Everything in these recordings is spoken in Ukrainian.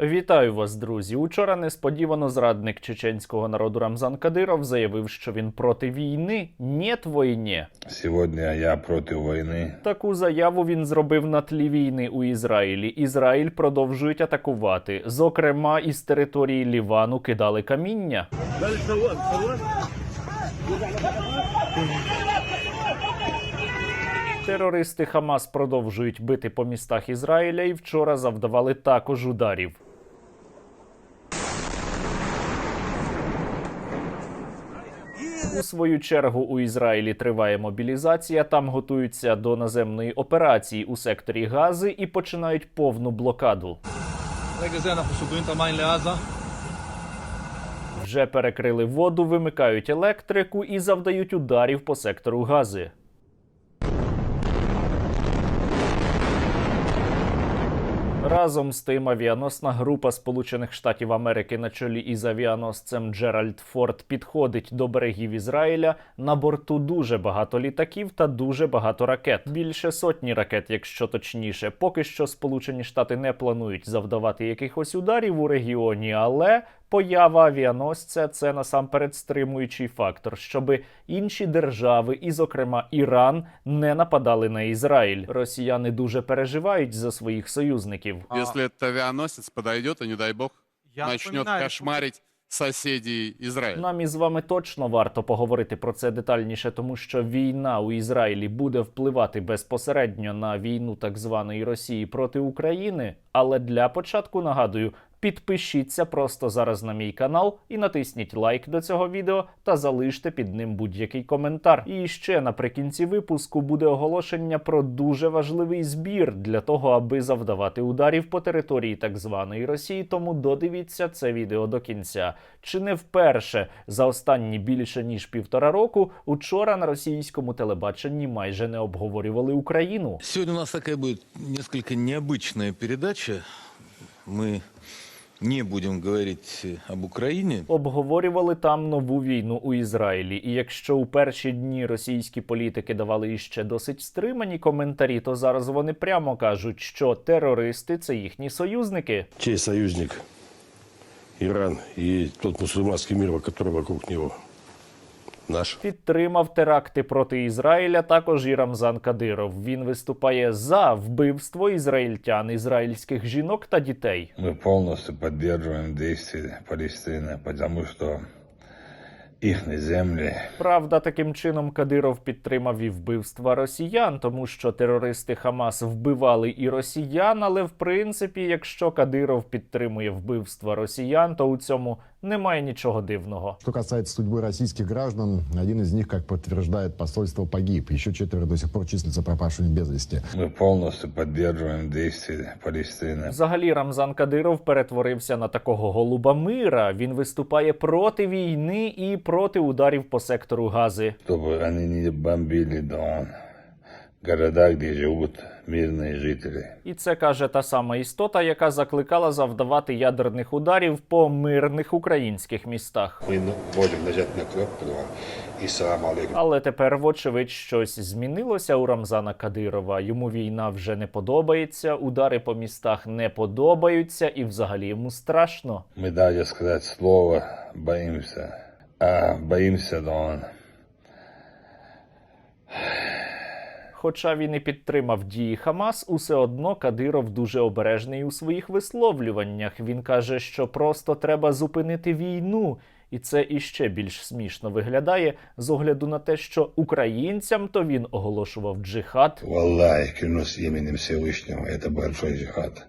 Вітаю вас, друзі. Учора несподівано зрадник чеченського народу Рамзан Кадиров заявив, що він проти війни. Нєт війні. Сегодня я против войны. Таку заяву він зробив на тлі війни у Ізраїлі. Ізраїль продовжують атакувати. Зокрема, із території Лівану кидали каміння. Терористи Хамас продовжують бити по містах Ізраїля і вчора завдавали також ударів. У свою чергу у Ізраїлі триває мобілізація. Там готуються до наземної операції у секторі Гази і починають повну блокаду. Вже перекрили воду, вимикають електрику і завдають ударів по сектору Гази. Разом з тим авіаносна група Сполучених Штатів Америки на чолі із авіаносцем Джеральд Форд підходить до берегів Ізраїля. На борту дуже багато літаків та дуже багато ракет. Більше сотні ракет, якщо точніше. Поки що Сполучені Штати не планують завдавати якихось ударів у регіоні, але Поява авіаносця це насамперед стримуючий фактор, щоби інші держави, і, зокрема, Іран, не нападали на Ізраїль. Росіяни дуже переживають за своїх союзників. Если этот авианосец подойдет, и не дай бог, напоминаю, кошмарить соседей Израиля. Нам із вами точно варто поговорити про це детальніше, тому що війна у Ізраїлі буде впливати безпосередньо на війну так званої Росії проти України. Але для початку нагадую. Підпишіться просто зараз на мій канал і натисніть лайк до цього відео та залиште під ним будь-який коментар. І ще наприкінці випуску буде оголошення про дуже важливий збір для того, аби завдавати ударів по території так званої Росії. Тому додивіться це відео до кінця. Чи не вперше за останні більше ніж півтора року учора на російському телебаченні майже не обговорювали Україну? Сегодня у нас такая будет несколько необычная передача. Мы не будем говорить э, об Україні. Обговорювали там нову війну у Ізраїлі. І якщо у перші дні російські політики давали іще досить стримані коментарі, то зараз вони прямо кажуть, що терористи це їхні союзники. чей союзник Іран і тот мусульманський мір, який вокруг него наш. Підтримав теракти проти Ізраїля також і Рамзан Кадиров. Він виступає за вбивство ізраїльтян, ізраїльських жінок та дітей. Мы полностью поддерживаем действия Палестины, потому что их земли Правда, таким чином Кадиров підтримав і вбивства росіян, тому що терористи Хамас вбивали і росіян. Але в принципі, якщо Кадиров підтримує вбивства росіян, то у цьому немає нічого дивного. Что касается судьбы российских граждан, один из них, как подтверждает посольство, погиб. Еще четверо до сих пор числятся пропавшими без вести. мы полностью поддерживаем действия Палестины. Взагалі, Рамзан Кадиров перетворився на такого голуба мира. Він виступає проти війни і проти ударів по сектору Гази. чтобы они не бомбили Дон, города, где живут мирные жители. І це каже та сама істота, яка закликала завдавати ядерних ударів по мирних українських містах. Мы вводим нажать на кнопку два и салам алейкум. Але тепер, вочевидь, щось змінилося у Рамзана Кадирова. Йому війна вже не подобається, удари по містах не подобаються, і взагалі йому страшно. Мы даже сказать слово боимся. А боимся Дон. Хоча він і підтримав дії Хамас, усе одно Кадиров дуже обережний у своїх висловлюваннях. Він каже, що просто треба зупинити війну. І це іще більш смішно виглядає з огляду на те, що українцям то він оголошував джихад, Валлахи, клянусь іменем Всевишнього, це большой джихад.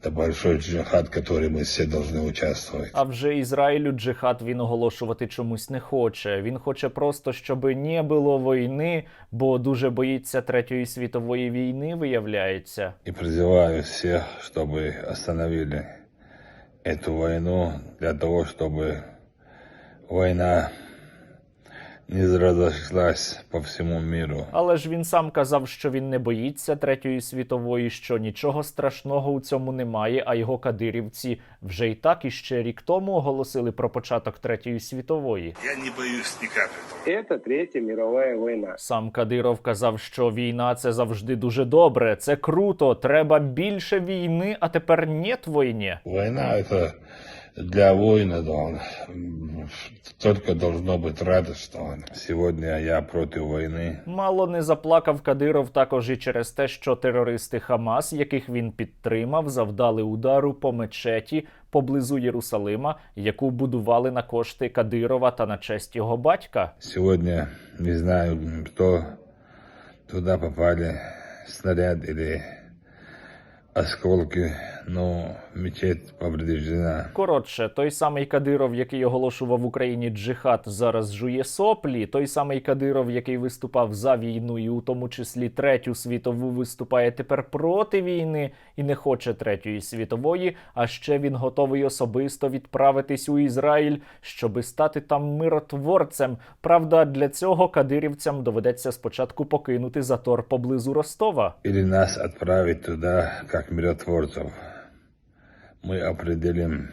Это большой джихад, в который мы все должны участвовать. А вже Ізраїлю джихад він оголошувати чомусь не хоче. Він хоче просто, щоб не було війни, бо дуже боїться третьої світової війни, виявляється. И призываю всех, чтобы остановили эту войну для того, чтобы война не разошлась по всему миру. Але ж він сам казав, що він не боїться третьої світової, що нічого страшного у цьому немає. А його кадирівці вже й так іще рік тому оголосили про початок третьої світової. Я не боюсь ни капли. Это Третья мировая война. Сам Кадиров казав, що війна це завжди дуже добре, це круто. Треба більше війни, а тепер нет війни. Война это для воина должен, только должно быть радостно. Сегодня я против войны. Мало не заплакав Кадиров також і через те, що терористи Хамас, яких він підтримав, завдали удару по мечеті поблизу Єрусалима, яку будували на кошти Кадирова та на честь його батька. Сегодня не знаю, кто туда попали, снаряд или осколки, но мечеть повреждена. Коротше, той самий Кадиров, який оголошував в Україні джихад, зараз жує соплі. Той самий Кадиров, який виступав за війну, і у тому числі третю світову, виступає тепер проти війни і не хоче третьої світової. А ще він готовий особисто відправитись у Ізраїль, щоби стати там миротворцем. Правда, для цього кадирівцям доведеться спочатку покинути затор поблизу Ростова. Или нас отправить туда, как миротворцев. Мы определимо.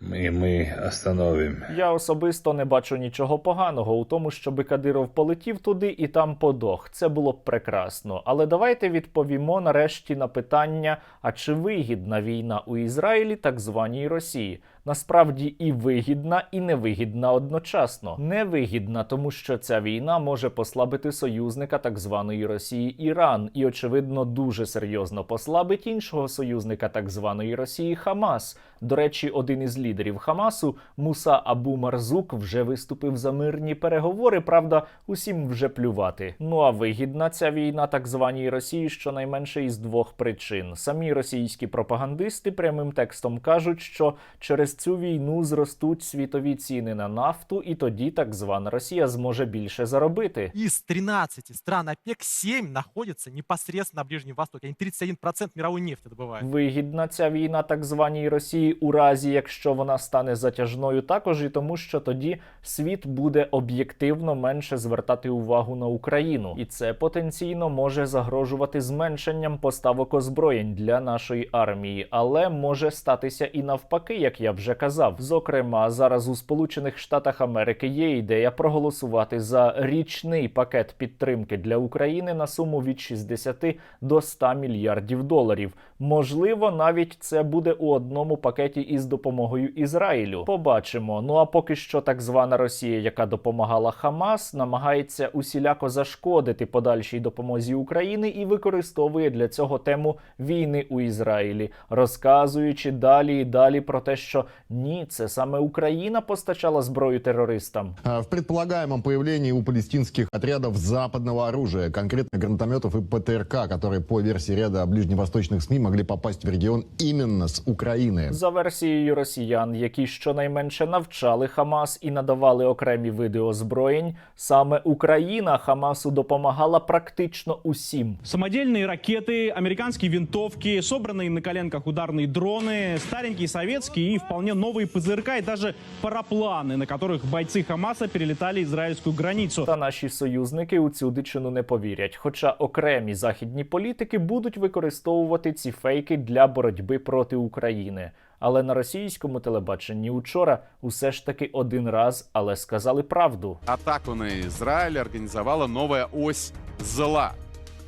Ми, ми остановим. Я особисто не бачу нічого поганого у тому, щоби Кадиров полетів туди і там подох. Це було б прекрасно. Але давайте відповімо нарешті на питання: а чи вигідна війна у Ізраїлі так званій Росії? Насправді і вигідна, і невигідна одночасно. Невигідна, тому що ця війна може послабити союзника так званої Росії Іран, і очевидно дуже серйозно послабить іншого союзника так званої Росії Хамас. До речі, один із лідерів Хамасу Муса Абу Марзук вже виступив за мирні переговори. Правда, усім вже плювати. Ну а вигідна ця війна так званій Росії щонайменше із двох причин. Самі російські пропагандисти прямим текстом кажуть, що через цю війну зростуть світові ціни на нафту, і тоді так звана Росія зможе більше заробити. Из 13 стран ОПЕК 7 находятся непосредственно на Ближнем Востоке. Они 31% мировой нефти добывают. Вигідна ця війна так званій Росії у разі, якщо вона стане затяжною, також і тому, що тоді світ буде об'єктивно менше звертати увагу на Україну, і це потенційно може загрожувати зменшенням поставок озброєнь для нашої армії, але може статися і навпаки, як я вже казав. Зокрема, зараз у Сполучених Штатах Америки є ідея проголосувати за річний пакет підтримки для України на суму від 60 до 100 мільярдів доларів. Можливо, навіть це буде у одному пакеті із допомогою Ізраїлю. Побачимо. Ну а поки що так звана Росія, яка допомагала Хамас, намагається усіляко зашкодити подальшій допомозі України і використовує для цього тему війни у Ізраїлі, розказуючи далі і далі про те, що ні, це саме Україна постачала зброю терористам. А В предполагаемом появлении у палестинских отрядов западного оружия, конкретно гранатометов и ПТРК, которые по версии ряда ближневосточных СМИ могли попасть в регион именно с Украины. За версією росіян, які щонайменше навчали Хамас і надавали окремі види озброєнь, саме Україна Хамасу допомагала практично усім. Самодельные ракеты, американские винтовки, собранные на коленках ударные дроны, старенькие советские и вполне новые ПЗРК и даже парапланы, на которых бойцы Хамаса перелетали израильскую границу. Та наші союзники у цю дичину не повірять. Хоча окремі західні політики будуть використовувати ці фейки для боротьби проти України. Але на російському телебаченні учора усе ж таки один раз, але сказали правду. Атаку на Израиль организовала новая ось зла.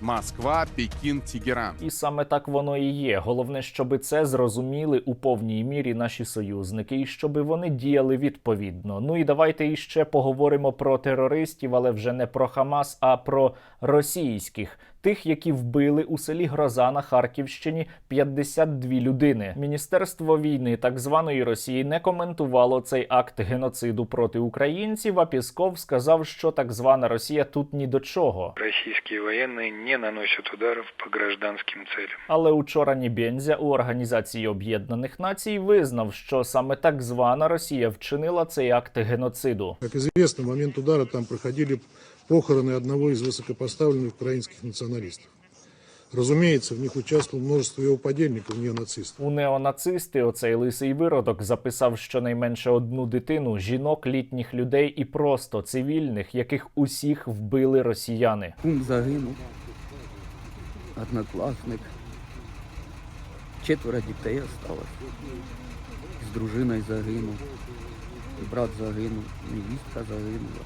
Москва, Пекін, Тегеран. І саме так воно і є. Головне, щоб це зрозуміли у повній мірі наші союзники, і щоб вони діяли відповідно. Ну і давайте іще поговоримо про терористів, але вже не про Хамас, а про російських. Тих, які вбили у селі Гроза на Харківщині 52 людини. Міністерство війни так званої Росії не коментувало цей акт геноциду проти українців. А Пісков сказав, що так звана Росія тут ні до чого. Российские военные не наносят ударов по гражданским целям. Але учора Нібензя у Організації Об'єднаних Націй визнав, що саме так звана Росія вчинила цей акт геноциду. Как известно, момент удара там проходили похороны одного из высокопоставленных украинских националистов. Разумеется, в них участвовало множество его подельников, неонацистов. У неонацисти оцей лисий виродок записав щонайменше одну дитину, жінок, літніх людей і просто цивільних, яких усіх вбили росіяни. Кум загинув, однокласник, четверо дітей осталось. З дружиною загинув, і брат загинув, невістка загинула,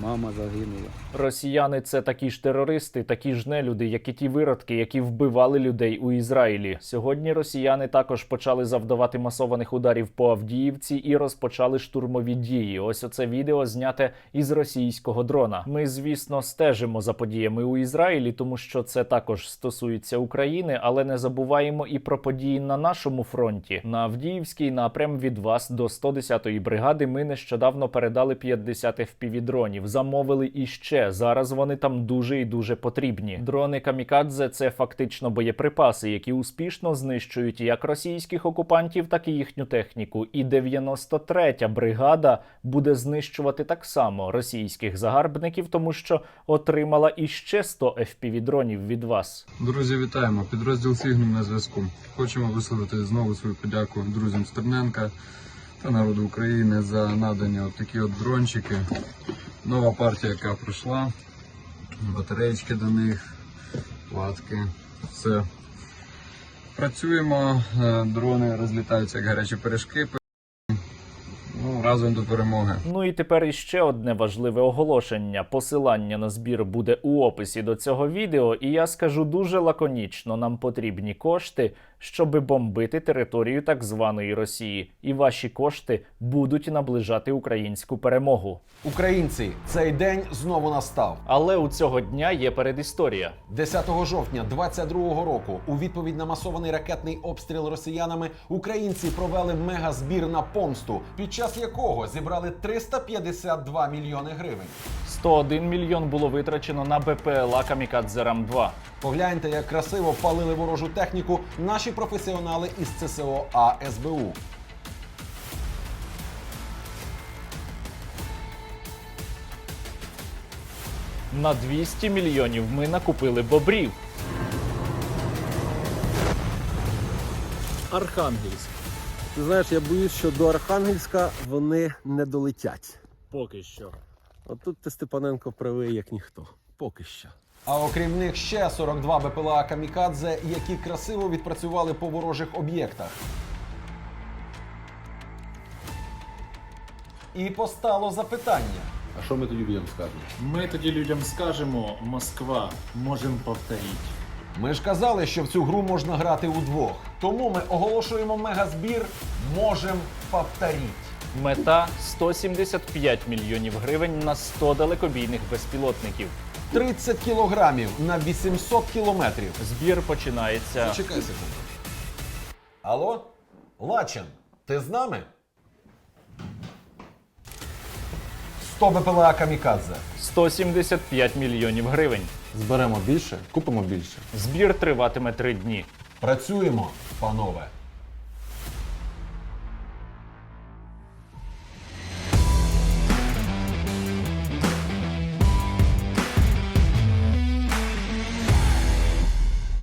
мама загинула. Росіяни це такі ж терористи, такі ж нелюди, як і ті виродки, які вбивали людей у Ізраїлі. Сьогодні росіяни також почали завдавати масованих ударів по Авдіївці і розпочали штурмові дії. Ось оце відео зняте із російського дрона. Ми, звісно, стежимо за подіями у Ізраїлі, тому що це також стосується України, але не забуваємо і про події на нашому фронті. На Авдіївський напрям від вас до 110-ї бригади ми нещодавно передали 50 FPV-дронів. Замовили іще. Зараз вони там дуже і дуже потрібні. Дрони камікадзе це фактично боєприпаси, які успішно знищують як російських окупантів, так і їхню техніку. І 93-я бригада буде знищувати так само російських загарбників, тому що отримала іще 100 FPV-дронів від вас. Друзі, вітаємо! Підрозділ Сігнум на зв'язку. Хочемо висловити знову свою подяку друзям Стерненка та народу України за надані от такі от дрончики. Нова партія, яка прийшла, батареєчки до них, платки, все. Працюємо, е, дрони розлітаються як гарячі пиріжки. Ну, разом до перемоги. Ну і тепер іще одне важливе оголошення. Посилання на збір буде у описі до цього відео, і я скажу дуже лаконічно: нам потрібні кошти, щоби бомбити територію так званої Росії. І ваші кошти будуть наближати українську перемогу. Українці, цей день знову настав. Але у цього дня є передісторія. 10 жовтня 22-го року, у відповідь на масований ракетний обстріл росіянами, українці провели мегазбір на помсту, під час якого зібрали 352 мільйони гривень. 101 мільйон було витрачено на БПЛА Камікадзе Рам 2 Погляньте, як красиво палили ворожу техніку наші професіонали із ЦСО АСБУ. На 200 мільйонів ми накупили бобрів. Архангельськ. Ти знаєш, я боюсь, що до Архангельська вони не долетять. Поки що. От тут ти Степаненко правий, як ніхто. Поки що. А окрім них ще 42 БПЛА Камікадзе, які красиво відпрацювали по ворожих об'єктах. І постало запитання. А що ми тоді людям скажемо? Ми тоді людям скажемо: Москва, можемо повторити. Ми ж казали, що в цю гру можна грати удвох. Тому ми оголошуємо мегазбір Можем повторіть. Мета 175 мільйонів гривень на 100 далекобійних безпілотників. 30 кілограмів на 800 кілометрів. Збір починається. Зачекай секунду. Алло? Лачин, ти з нами? 100 БПЛА Камікадзе. 175 мільйонів гривень. Зберемо більше, купимо більше. Збір триватиме три дні. Працюємо, панове.